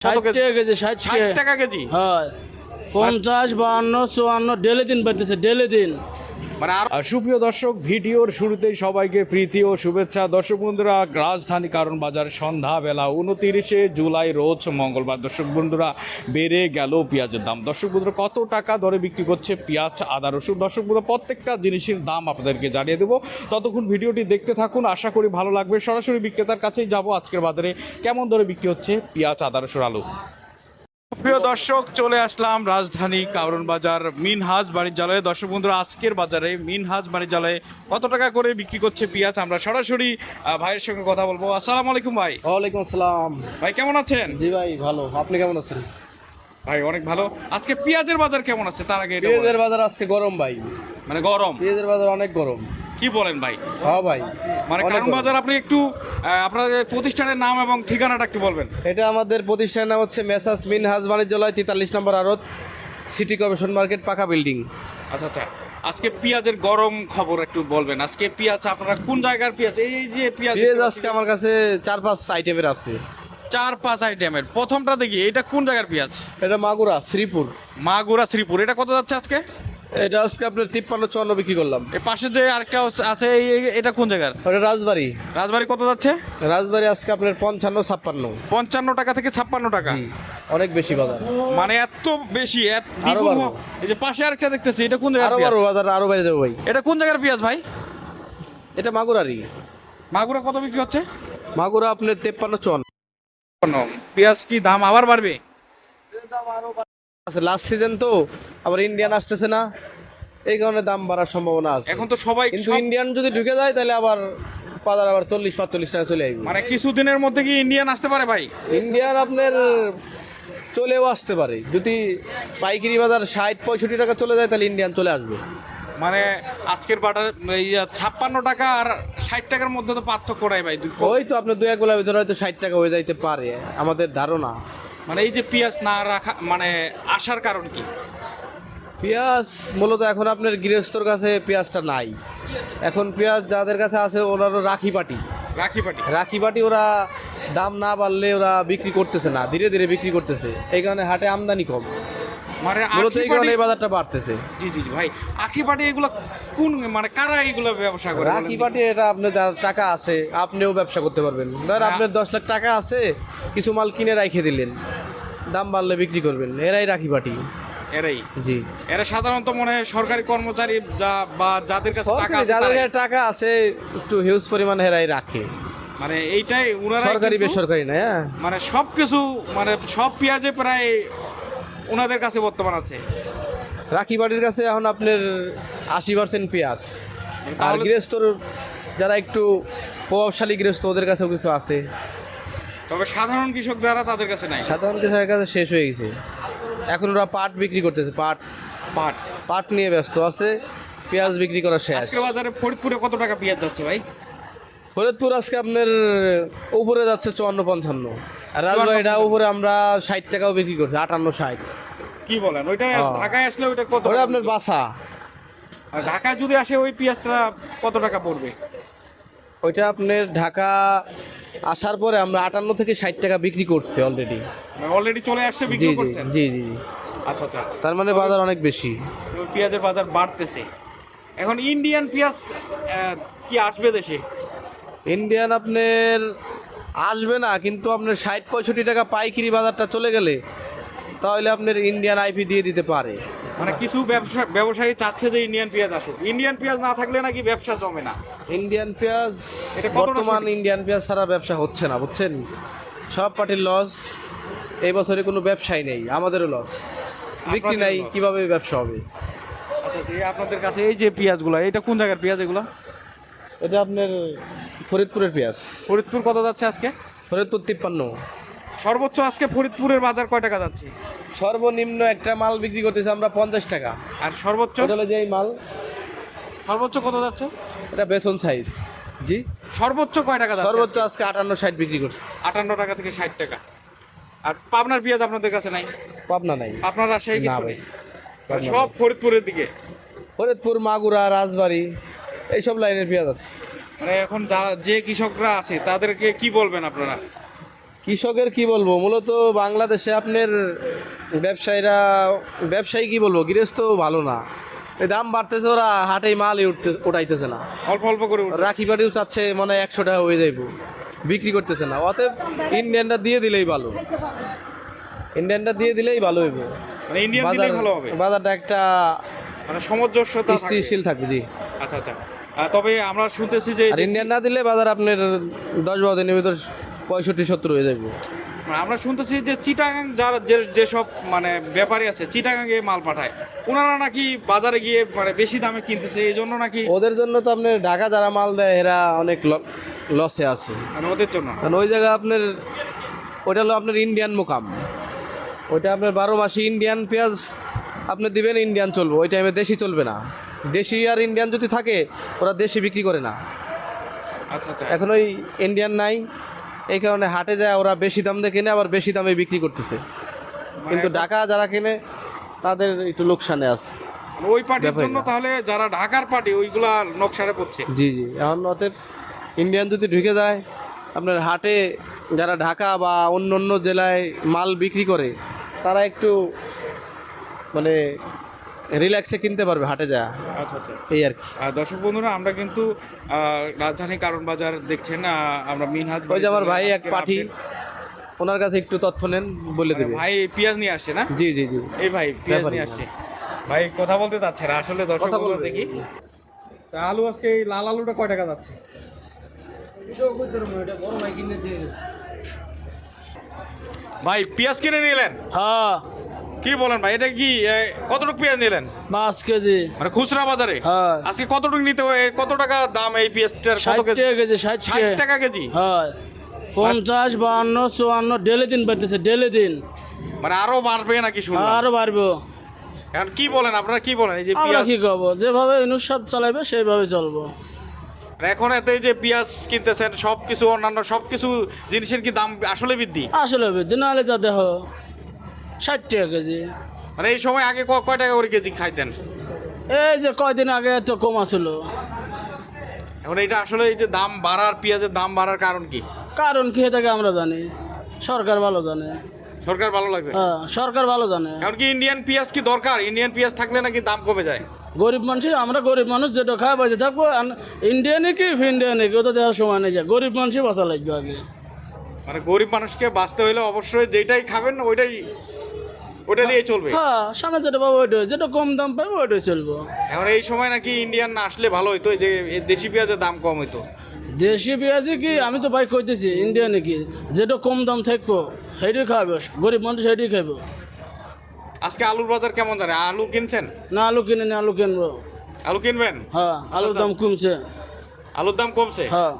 টাকা কেজি? হয় পঞ্চাশ বাহান্ন চুয়ান্ন ডেলি দিন বাড়তেছে ডেলি দিন। মানে সুপ্রিয় দর্শক, ভিডিওর শুরুতেই সবাইকে প্রীতি ও শুভেচ্ছা। দর্শক বন্ধুরা, রাজধানী কারণ বাজার সন্ধ্যাবেলা উনতিরিশে জুলাই রোজ মঙ্গলবার। দর্শক বন্ধুরা, বেড়ে গেল পেঁয়াজের দাম। দর্শক বন্ধুরা, কত টাকা দরে বিক্রি করছে পেঁয়াজ, আদা, রসুন? দর্শক বন্ধুরা, প্রত্যেকটা জিনিসের দাম আপনাদেরকে জানিয়ে দেবো। ততক্ষণ ভিডিওটি দেখতে থাকুন। আশা করি ভালো লাগবে। সরাসরি বিক্রেতার কাছেই যাব। আজকের বাজারে কেমন দরে বিক্রি হচ্ছে পেঁয়াজ, আদা, রসুন, আলু? প্রিয় দর্শক চলে আসলাম রাজধানী কারণ বাজার মিনহাজ বাণিজ্যালয়ে। দর্শক বন্ধুরা আজকের বাজারে মিনহাজ বাণিজ্যালয়ে কত টাকা করে বিক্রি করছে পেঁয়াজ আমরা সরাসরি ভাইয়ের সঙ্গে কথা বলব। আসসালামু আলাইকুম ভাই। ওয়ালাইকুম আসসালাম। ভাই কেমন আছেন? জি ভাই ভালো। আপনি কেমন আছেন? ভাই অনেক ভালো। আজকে পেঁয়াজের বাজার কেমন আছে? তার আগে পেঁয়াজের বাজার আজকে গরম ভাই। মানে গরম। পেঁয়াজের বাজার অনেক গরম। কি বলেন ভাই? হ্যাঁ ভাই মানে কারণ বাজার আপনি একটু আপনার প্রতিষ্ঠানের নাম এবং ঠিকানাটা একটু বলবেন। এটা আমাদের প্রতিষ্ঠানের নাম হচ্ছে মেসাস মিনহাজ বাণিজ্যালয় তেতাল্লিশ নম্বর আড়ত সিটি কর্পোরেশন মার্কেট পাকা বিল্ডিং। আচ্ছা আচ্ছা। আজকে পেঁয়াজের গরম খবর একটু বলবেন। আজকে পেঁয়াজ আপনারা কোন জায়গার পেঁয়াজ? এই যে পেঁয়াজ পেঁয়াজ আজকে আমার কাছে চার পাঁচ আইটেমের আছে। চার পাঁচ আইটেমের প্রথমটা দেখি এটা কোন জায়গার পেঁয়াজ? এটা মাগুরা শ্রীপুর। মাগুরা শ্রীপুর। এটা কত যাচ্ছে আজকে? এটা আজকে আপনার তিপ্পান্ন চুয়ান্ন বিক্রি করলাম। এর পাশে যে আরেকটা আছে এই- এটা কোন জায়গার? ওটা রাজবাড়ি। রাজবাড়ি কত যাচ্ছে? রাজবাড়ি আজকে আপনার পঞ্চান্ন ছাপ্পান্ন। পঞ্চান্ন টাকা থেকে ছাপ্পান্ন টাকা। জি অনেক বেশি বাজার। মানে এত বেশি এত আরও দ্বিগুণ বাড়বো। হ- এই যে পাশে আরেকটা দেখতেছি এটা কোন জায়গার আরও পেঁয়াজ? বাজার আরও বাইরে যাব ভাই। এটা কোন জায়গার পেঁয়াজ ভাই? এটা মাগুরারি মাগুরা কত বিক্রি হচ্ছে? মাগুরা আপনার তেপ্পান্ন চুয়ান্ন। পেঁয়াজ কি দাম আবার বাড়বে? আছে লাস্ট সিজন তো আবার ইন্ডিয়ান আসতেছে না। এই কারণে দাম বাড়ার সম্ভাবনা আছে। এখন তো সবাই কিন্তু ইন্ডিয়ান যদি ঢুকে যায় তাহলে আবার বাজার আবার চল্লিশ পাঁচচল্লিশ টাকা চলে আসবে। মানে কিছুদিনের মধ্যে কি ইন্ডিয়ান আসতে পারে ভাই? ইন্ডিয়ান আপনার চলেও আসতে পারে। যদি পাইকারি বাজার ষাট পঁয়ষট্টি টাকা চলে যায় তাহলে ইন্ডিয়ান চলে আসবে। মানে আজকের বাটার ছাপ্পান্ন টাকা আর ষাট টাকার মধ্যে তো পার্থক্য নাই ভাই ওই তো আপনার দু এক বেলা ভিতরে হয়তো ষাট টাকা হয়ে যাইতে পারে। আমাদের ধারণা। মানে এই যে পেঁয়াজ না রাখা মানে আসার কারণ কি? পেঁয়াজ মূলত এখন আপনার গৃহস্থর কাছে পেঁয়াজটা নাই। এখন পেঁয়াজ যাদের কাছে আছে ওনারও রাখি পাটি। রাখি পাটি। রাখি পাটি ওরা দাম না বাড়লে ওরা বিক্রি করতেছে না ধীরে ধীরে বিক্রি করতেছে। এই কারণে হাটে আমদানি কম। মানে মূলত আখি এই কারণে এই বাজারটা বাড়তেছে। জি জি ভাই আখি পাটি এগুলো কোন মানে কারা এগুলো ব্যবসা করে বলেন পাটি এটা আপনার টাকা আছে আপনিও ব্যবসা করতে পারবেন। ধর আপনার দশ লাখ টাকা আছে কিছু মাল কিনে রাখে দিলেন। দাম বাড়লে বিক্রি করবেন। এরাই রাখি পাটি। এরাই। জি। এরা সাধারণত মনে হয় সরকারি কর্মচারী যা বা যাদের কাছে টাকা আছে যাদের কাছে টাকা আছে একটু হিউজ পরিমাণে এরাই রাখে। মানে এইটাই উনারা সরকারি বেসরকারি না হ্যাঁ। মানে সব কিছু মানে সব পেঁয়াজে প্রায় ওনাদের কাছে বর্তমান আছে। রাখি পাটির কাছে এখন আপনার আশি পার্সেন্ট পেঁয়াজ। আর গৃহস্থর যারা একটু প্রভাবশালী গৃহস্থ ওদের কাছেও কিছু আছে। তবে সাধারণ কৃষক যারা তাদের কাছে নাই। সাধারণ কৃষকের কাছে শেষ হয়ে গেছে। এখন ওরা পাট বিক্রি করতেছে পাট। পাট। পাট নিয়ে ব্যস্ত আছে পেঁয়াজ বিক্রি করা শেষ। আজকে বাজারে ফরিদপুরে কত টাকা পেঁয়াজ যাচ্ছে ভাই? ফরিদপুর আজকে আপনার উপরে যাচ্ছে চুয়ান্ন পঞ্চান্ন। রাজবাড়িটা উপরে আমরা ষাট টাকাও বিক্রি করছি আটান্ন ষাট। কি বলেন ওইটা। ঢাকায় আসলে ওইটা কত ওটা আপনার বাসা। আর ঢাকায় যদি আসে ওই পেঁয়াজটা কত টাকা পড়বে? ওইটা আপনার ঢাকা আসার পরে আমরা আটান্ন থেকে ষাট টাকা বিক্রি করছি অলরেডি অলরেডি চলে আসছে জি বিক্রি জি করছেন? জি জি জি। আচ্ছা আচ্ছা। তার মানে বাজার অনেক বেশি। তো পেঁয়াজের বাজার বাড়তেছে। এখন ইন্ডিয়ান পেঁয়াজ আহ, কি আসবে দেশে? ইন্ডিয়ান আপনার আসবে না কিন্তু আপনার ষাট পঁয়ষট্টি টাকা পাইকারি বাজারটা চলে গেলে তাহলে আপনার ইন্ডিয়ান আইপি দিয়ে দিতে পারে। মানে কিছু ব্যবসা ব্যবসায়ী চাচ্ছে যে ইন্ডিয়ান পেঁয়াজ আসুক। ইন্ডিয়ান পেঁয়াজ না থাকলে নাকি ব্যবসা জমে না। ইন্ডিয়ান পেঁয়াজ এটা বর্তমান ইন্ডিয়ান পেঁয়াজ ছাড়া ব্যবসা হচ্ছে না বুঝছেন? সব পার্টির লস এই বছরে কোনো ব্যবসাই নেই আমাদেরও লস বিক্রি নাই। কীভাবে ব্যবসা হবে? আচ্ছা আপনাদের কাছে এই যে পেঁয়াজগুলো এটা কোন জায়গার পেঁয়াজ এগুলো? এটা আপনার ফরিদপুরের পেঁয়াজ। ফরিদপুর কত যাচ্ছে আজকে? ফরিদপুর তিপ্পান্ন। সর্বোচ্চ আজকে ফরিদপুরের বাজার কয় টাকা যাচ্ছে? সর্বনিম্ন একটা মাল বিক্রি করতেছি আমরা পঞ্চাশ টাকা। আর সর্বোচ্চ? হলো যে এই মাল। সর্বোচ্চ কত যাচ্ছে? এটা বেসন সাইজ জি। সর্বোচ্চ কয় টাকা যাচ্ছে সর্বোচ্চ আজকে? আটান্ন ষাট বিক্রি করছি। আটান্ন টাকা থেকে ষাট টাকা। আর পাবনার পেঁয়াজ আপনাদের কাছে নাই? পাবনা নাই। আপনার রাজশাহী কিছু নেই। সব ফরিদপুরের দিকে। ফরিদপুর মাগুরা রাজবাড়ি। এইসব লাইনের পেঁয়াজ আছে। মানে এখন যারা যে কৃষকরা আছে তাদেরকে কি বলবেন আপনারা? কৃষকের কি বলব? মূলত বাংলাদেশে আপনার ব্যবসায়ীরা ব্যবসায়ী কি বলব? গৃহস্থ ভালো না। দাম বাড়তেছে ওরা হাটেই মালই উঠতে উঠাইতেছে না। অল্প অল্প করে। রাখি পাটিও চাচ্ছে মানে একশো টাকা হয়ে যাইব। বিক্রি করতেছে না। অতএব ইন্ডিয়ানটা দিয়ে দিলেই ভালো। ইন্ডিয়ানটা দিয়ে দিলেই ভালো হইব। মানে বাজার ভালো হবে? বাজারটা একটা মানে সামঞ্জস্যতা স্থিতিশীল থাকবে জি। আচ্ছা আচ্ছা। তবে আমরা শুনতেছি যে আর ইন্ডিয়ান না দিলে বাজার আপনার দশ বারো দিনের ভিতর পঁয়ষট্টি সত্তর হয়ে যাবে। মানে আমরা শুনতেছি যে চিটাগাং যারা যে- যেসব মানে ব্যাপারী আছে চিটাগাঙ্গে মাল পাঠায় ওনারা নাকি বাজারে গিয়ে মানে বেশি দামে কিনতেছে এই জন্য নাকি ওদের জন্য তো আপনার ঢাকা যারা মাল দেয় এরা অনেক লসে আছে। মানে ওদের জন্য। কারণ ওই জায়গায় আপনার ওইটা হলো আপনার ইন্ডিয়ান মোকাম। ওইটা আপনার বারো মাসে ইন্ডিয়ান পেঁয়াজ আপনি দিবেন ইন্ডিয়ান চলবে। ওই টাইমে দেশি চলবে না। দেশি আর ইন্ডিয়ান যদি থাকে ওরা দেশি বিক্রি করে না। আচ্ছা আচ্ছা। এখন ওই ইন্ডিয়ান নাই এই কারণে হাটে যায় ওরা বেশি দাম দিয়ে কিনে আবার বেশি দামে বিক্রি করতেছে। কিন্তু ঢাকা যারা কেনে তাদের একটু লোকসানে আছে। মানে ওই পার্টির জন্য। তাহলে যারা ঢাকার পার্টি ওইগুলা নকশারে পড়ছে। জি জি। এখন অতএব ইন্ডিয়ান যদি ঢুকে যায় আপনার হাটে যারা ঢাকা বা অন্য অন্য জেলায় মাল বিক্রি করে তারা একটু মানে রিল্যাক্সে কিনতে পারবে হাটে যা। আচ্ছা আচ্ছা। এই আর কি। দর্শক বন্ধুরা আমরা কিন্তু রাজধানী কারণ বাজার দেখছেন আমরা মিনহাজ ওই যে আমার ভাই এক পাঠি ওনার কাছে একটু তথ্য নেন বলে দেবে। ভাই পেঁয়াজ নিয়ে আসছে না? জি জি জি। এই ভাই পেঁয়াজ নিয়ে না। আসছে। ভাই কথা বলতে চাচ্ছে না আসলে দর্শক কথা বন্ধুরা দেখি। তা আলু আজকে এই লাল আলুটা কয় টাকা যাচ্ছে? ভাই পেঁয়াজ কিনে নিলেন? হ্যাঁ। কি বলেন ভাই এটা কি কতটুকু পেঁয়াজ নিলেন? পাঁচ কেজি। মানে খুচরা বাজারে? হ্যাঁ। আজকে কতটুকু নিতে হবে? কত টাকা দাম এই পেঁয়াজটার? কত কেজি? টাকা কেজি ষাট টাকা। কেজি? হয়। পঞ্চাশ বাহান্ন চুয়ান্ন ডেলি দিন বাড়তেছে ডেলি দিন। মানে আরও বাড়বে নাকি শুনলাম? আরও বাড়বে। এখন কি বলেন আপনারা কি বলেন? এই যে আমরা পেঁয়াজ কি করব? যেভাবে ইনুসাদ চালাবে সেইভাবে চলবো। এখন এতে যে পেঁয়াজ কিনতেছেন সব কিছু অন্যান্য সব কিছু জিনিসের কি দাম আসলে বৃদ্ধি? আসলে দিন আলে যা দেহ ষাট টাকা কেজি। মানে এই সময় আগে ক- কয় টাকা করে কেজি খাইতেন? এই যে কয়দিন আগে এত কম ছিল এখন এটা আসলে এই যে দাম বাড়ার পেঁয়াজের দাম বাড়ার কারণ কি? কারণ কি থাকে আমরা জানি। সরকার ভালো জানে। সরকার ভালো লাগবে? হ্যাঁ সরকার ভালো জানে। এখন কি ইন্ডিয়ান পেঁয়াজ কি দরকার? ইন্ডিয়ান পেঁয়াজ থাকলে নাকি দাম কমে যায়? গরিব মানুষ আমরা গরিব মানুষ যেটা খায় বাজে থাকব। ইন্ডিয়ানে কি ইন্ডিয়ানে কি ওটা দেওয়ার সময় নেই যায় গরিব মানুষই বাঁচা লাগবে আগে। মানে গরিব মানুষকে বাঁচতে হলে অবশ্যই যেটাই খাবেন ওইটাই ওটা দিয়ে চলবে? হ্যাঁ সামনে যেটা পাবো ওইটাই যেটা কম দাম পাবো ওইটাই চলবো। এখন এই সময় নাকি ইন্ডিয়ান না আসলে ভালো হইতো যে দেশি পেঁয়াজের দাম কম হইতো? দেশি পেঁয়াজি কি আমি তো বাইক কইতেছি ইন্ডিয়ানে কি যেটা কম দাম থাকব সেইটাই খাবে গরিব মানুষ সেইটাই খাব আজকে আলুর বাজার কেমন জানে? আলু কিনছেন? না আলু কিনে নি আলু কিনবো। আলু কিনবেন? হ্যাঁ আলুর দাম কমছে। আলুর দাম কমছে? হ্যাঁ।